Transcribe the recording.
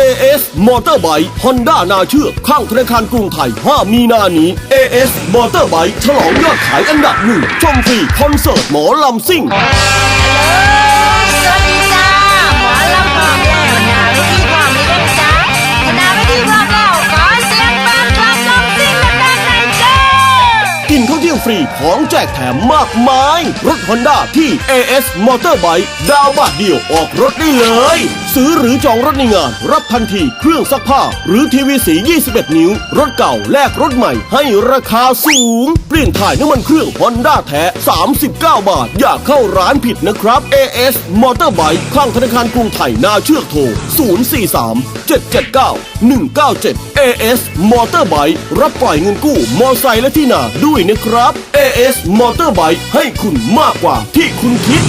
AS Motorbike Honda นาเชือกข้างธนาคารกรุงไทย 5 มีนานี้ AS Motorbike ฉลองยอดขายอันดับหนึ่งชมฟรีคอนเสิร์ตหมอลำซิ่ง รีของแจกแถมมากมาย รถ Honda ที่ AS Motorbike ดาวบาทเดียวออกรถได้เลย ซื้อหรือจองรถในงาน รับทันทีเครื่องซักผ้า หรือทีวีสี 21 นิ้ว รถเก่าแลกรถใหม่ให้ราคาสูง เปลี่ยนถ่ายน้ำมันเครื่อง Honda แท้ 39 บาท อย่าเข้าร้านผิดนะครับ AS Motorbike ข้างธนาคารกรุงไทยนาเชือกโทร 043 779 197 AS Motorbike รับปล่อยเงินกู้มอไซค์และที่นาด้วยนะครับ AS Motorbike ให้คุณมากกว่าที่คุณคิด